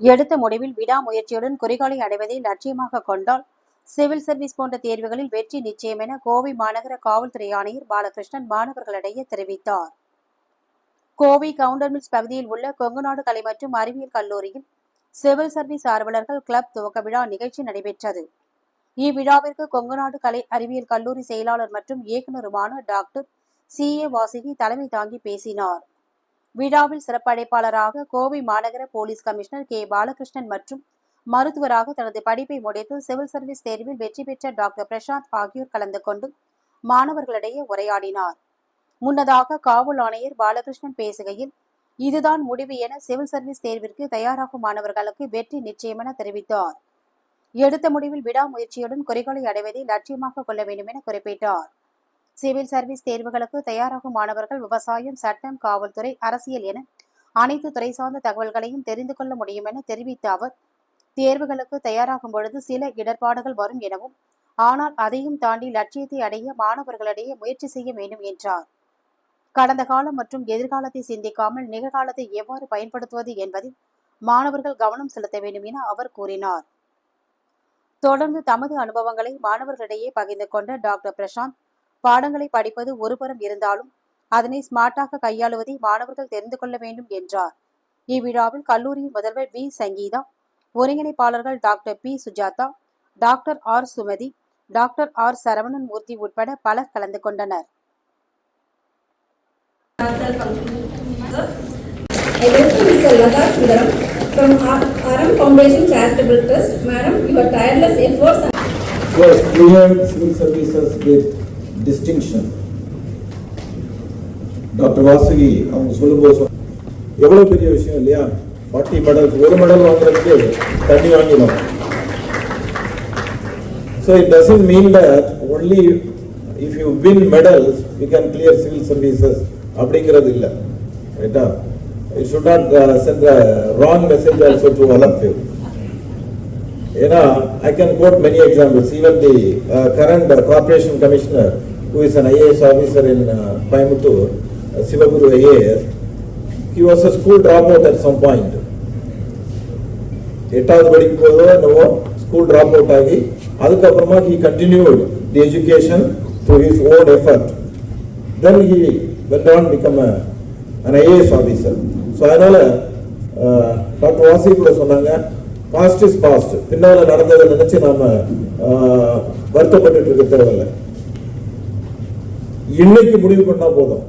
எடுத்த முடிவில் விடாமுயற்சியுடன் குறிக்கோளை அடைவதை லட்சியமாக கொண்டால் சிவில் சர்வீஸ் போன்ற தேர்வுகளில் வெற்றி நிச்சயம் என கோவை மாநகர காவல்துறை ஆணையர் பாலகிருஷ்ணன் மாணவர்களிடையே தெரிவித்தார். கோவை கவுண்டர் மில்ஸ் பகுதியில் உள்ள கொங்குநாடு கலை மற்றும் அறிவியல் கல்லூரியில் சிவில் சர்வீஸ் ஆர்வலர்கள் கிளப் துவக்க விழா நிகழ்ச்சி நடைபெற்றது. இவ்விழாவிற்கு கொங்குநாடு கலை அறிவியல் கல்லூரி செயலாளர் மற்றும் இயக்குநருமான டாக்டர் சி ஏ வாசுகி தலைமை தாங்கி பேசினார். விழாவில் சிறப்பு அழைப்பாளராக கோவை மாநகர போலீஸ் கமிஷனர் கே. பாலகிருஷ்ணன் மற்றும் மருத்துவராக தனது படிப்பை முடித்து சிவில் சர்வீஸ் தேர்வில் வெற்றி பெற்ற டாக்டர் பிரசாந்த் ஆகியோர் கலந்து கொண்டு மாணவர்களிடையே உரையாடினார். முன்னதாக காவல் ஆணையர் பாலகிருஷ்ணன் பேசுகையில் இதுதான் முடிவு என சிவில் சர்வீஸ் தேர்விற்கு தயாராகும் மாணவர்களுக்கு வெற்றி நிச்சயம் என தெரிவித்தார். எடுத்த முடிவில் விடாமுயற்சியுடன் குறிக்கோளை அடைவதை லட்சியமாக கொள்ள வேண்டும் என குறிப்பிட்டார். சிவில் சர்வீஸ் தேர்வுகளுக்கு தயாராகும் மாணவர்கள் விவசாயம் சட்டம் காவல்துறை அரசியல் என அனைத்து துறை சார்ந்த தகவல்களையும் தெரிந்து கொள்ள முடியும் என தெரிவித்த அவர் தேர்வுகளுக்கு தயாராகும் பொழுது சில இடர்பாடுகள் வரும் எனவும் ஆனால் அதையும் தாண்டி லட்சியத்தை அடைய மாணவர்களிடையே முயற்சி செய்ய வேண்டும் என்றார். கடந்த காலம் மற்றும் எதிர்காலத்தை சிந்திக்காமல் நிகழ்காலத்தை எவ்வாறு பயன்படுத்துவது என்பதில் மாணவர்கள் கவனம் செலுத்த வேண்டும் என அவர் கூறினார். தொடர்ந்து தமது அனுபவங்களை மாணவர்களிடையே பகிர்ந்து கொண்ட டாக்டர் பிரசாந்த் பாடங்களை படிப்பது ஒருபுறம் இருந்தாலும் அதனை ஸ்மார்ட்டாக கையாளுவதை மாணவர்கள் தெரிந்து கொள்ள வேண்டும் என்றார் இவ்விழாவில் கல்லூரியின் முதல்வர் V Sangeetha ஒருங்கிணைப்பாளர்கள் doctor P Sujatha doctor R Sumathi doctor R Saravanan Murthy உட்பட பலர் கலந்து கொண்டனர் I welcome Mr. Lata Sundaram from Aram Foundation Charitable Trust. Madam, your tireless efforts civil services with distinction doctor Vasuki அவங்க சொல்லும்போது எவ்வளோ எவ்வளவு பெரிய விஷயம் இல்லையா? ஃபார்ட்டி மெடல்ஸ் ஒரு மெடல் வாங்குறதுக்கு தண்ணி வாங்கிடும் so it doesn't mean that only if you win medals you can clear civil services அப்படிங்கிறது இல்லை. ரைட்டா it should not send wrong message also to all of you ஏன்னா I can quote many examples even the current corporation commissioner who is an IAS officer in uh, Coimbatore, uh, Sivaguru IAS, he was a school dropout at some point. எட்டாவது படிக்கும் போதோ என்னவோ school drop out ஆகி அதுக்கப்புறமா he continued the education through his own effort then he went on become an IAS officer so அதனால் doctor Vasi கூட சொன்னாங்க past is past பின்னால் நடந்ததை நினச்சி நாம் வருத்தப்பட்டு இருக்க தேவையில்லை இன்னைக்கு முடிவு பண்ணா போதும்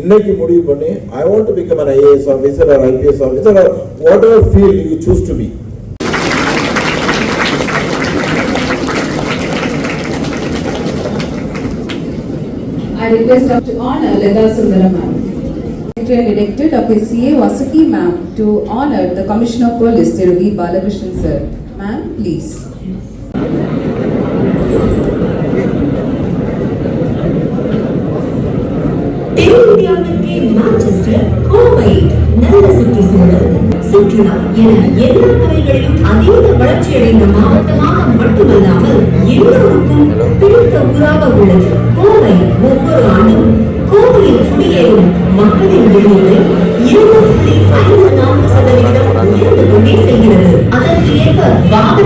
இன்னைக்கு முடிவு பண்ணி I want to become an IAS officer or IPS officer or whatever field you choose to be I request up to honor Leda Sundaram ma'am. Secretary and Director Dr. C. A. Vasuki ma'am to honor the Commissioner of Police, Thiru V. Balakrishnan sir. Ma'am, please. தென்னிந்தியாவிற்கு Manchester Kovai நல்ல சுற்றுச்சூழல் சுற்றுலா என எல்லா துறைகளிலும் அதீத வளர்ச்சியடைந்த மாவட்டமாக மட்டுமல்லாமல் எல்லோருக்கும் பிடித்த ஊராக உள்ளது. கோவை ஒவ்வொரு ஆண்டும் கோவையில் குடியேறும் மக்களின் எண்ணிக்கை இரண்டு புள்ளி ஐந்து நான்கு சதவிகிதம் உயர்ந்து கொண்டே செல்கிறது. அதற்கு ஏற்ப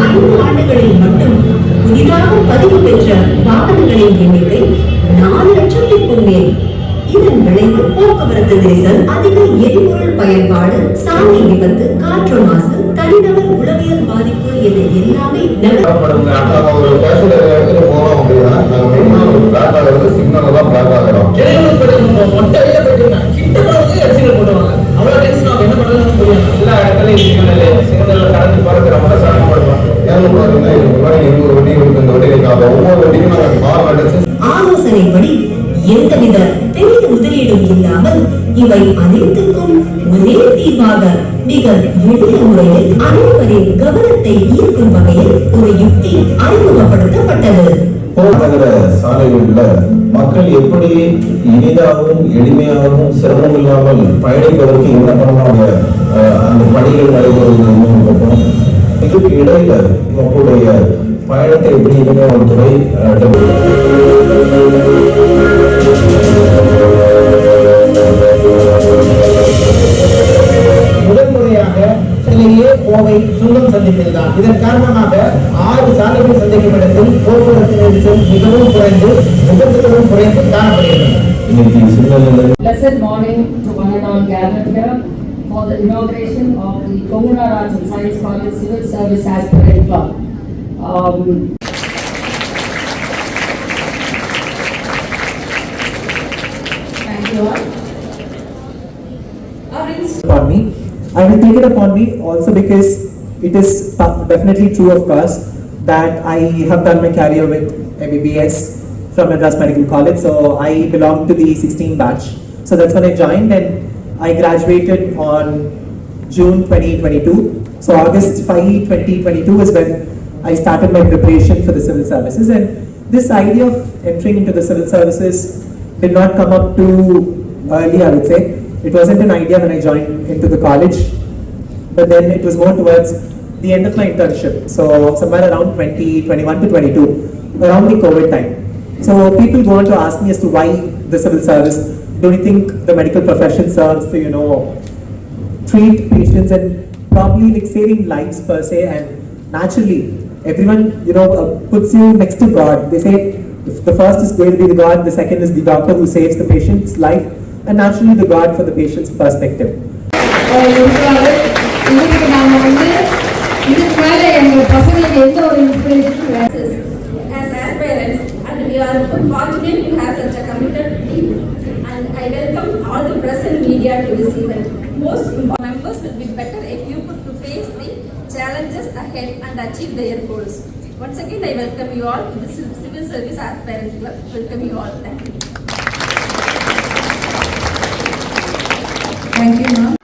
ஐந்து ஆண்டுகளில் மட்டும் புதிதாக பதிவு பெற்ற வாகனங்களின் எண்ணிக்கை நாலு லட்சத்திற்கும் இதன் விளைவு போக்குவரத்து நெரிசல் அதிக எரிபொருள் பயன்பாடு சாலை விபத்து காற்று மாசு தனிநபர் உளவியல் பாதிப்பு என எல்லாமே ஒரு இடத்துல போறோம் அப்படின்னா நாங்க மெயினா ஒரு பிளாக் ஆகிறது சிக்னல் தான் பிளாக் ஆகிறோம் இடையூறு போயிட்டு மொட்டை வெளியில போயிட்டு கிட்ட போறது அடிச்சுட்டு போடுவாங்க. அவ்வளவு டென்ஷன் ஆகும் என்ன பண்றதுன்னு புரியாது எல்லா இடத்துலயும் சிக்னல். சிக்னல் கடந்து போறது ரொம்ப சிரமப்படுறோம் ஏன்னு பாத்தீங்கன்னா இதுக்கு முன்னாடி இருபது வண்டி இருக்கு இந்த வண்டி இருக்காங்க ஒவ்வொரு வண்டிக்கும் நாங்க பால் அடிச்சு ஆலோசனைப்படி எந்தவித பெரிய முதலீடும் இல்லாமல் இவை அனைத்துக்கும் ஒரே தீர்வாக மிக எளிய முறையில் அனைவரின் கவனத்தை ஈர்க்கும் வகையில் ஒரு யுக்தி அறிமுகப்படுத்தப்பட்டது நகர சாலைகளில் மக்கள் எப்படி இனிதாகவும் எளிமையாகவும் சிரமம் இல்லாமல் பயணிப்பதற்கு என்ன பண்ணலாம் அந்த பணிகள் நடைபெறுவது பார்ப்போம். இதுக்கு இடையில மக்களுடைய பயணத்தை எப்படி இளைஞர்துறை துறை கோவை சுங்கம் சந்திப்பில் தான் இதன் காரணமாக ஆறு சாலைகள் சந்திக்கும் இடத்தில் போக்குவரத்து நெரிசல் மிகவும் குறைந்து விபத்துகளும் குறைந்து காணப்படுகின்றன இன்னைக்கு signal Blessed morning to one and all gathered here for the inauguration of the Kongura Arts and Science College Civil Service Aspirant Club. Um, Thank you all. Our inst- upon me. I will take it upon me also because it is definitely true, of course, that I have done my career with MBBS from Madras Medical College. So I belong to the 16 batch. So that's when I joined and I graduated on June 2022. So August 5, 2022 is when I started my preparation for the civil services. And this idea of entering into the civil services did not come up too early, I would say. It wasn't an idea when I joined into the college, but then it was more towards the end of my internship. So somewhere around 20, 21 to 22, around the COVID time. So people go on to ask me as to why the civil service. Do you think the medical profession serves to, you know, treat patients and probably like saving lives per se and naturally everyone you know uh, puts you next to god they say the first is going to be the god the second is the doctor who saves the patient's life and naturally the guard for the patient's perspective. As parents, and we are fortunate to have such a committed team, and I welcome all the press and media to this event. Most members will be better equipped to face the challenges ahead and achieve their goals. Once again, I welcome you all to the Civil Service as parents. Welcome you all. Thank you. Thank you, ma'am.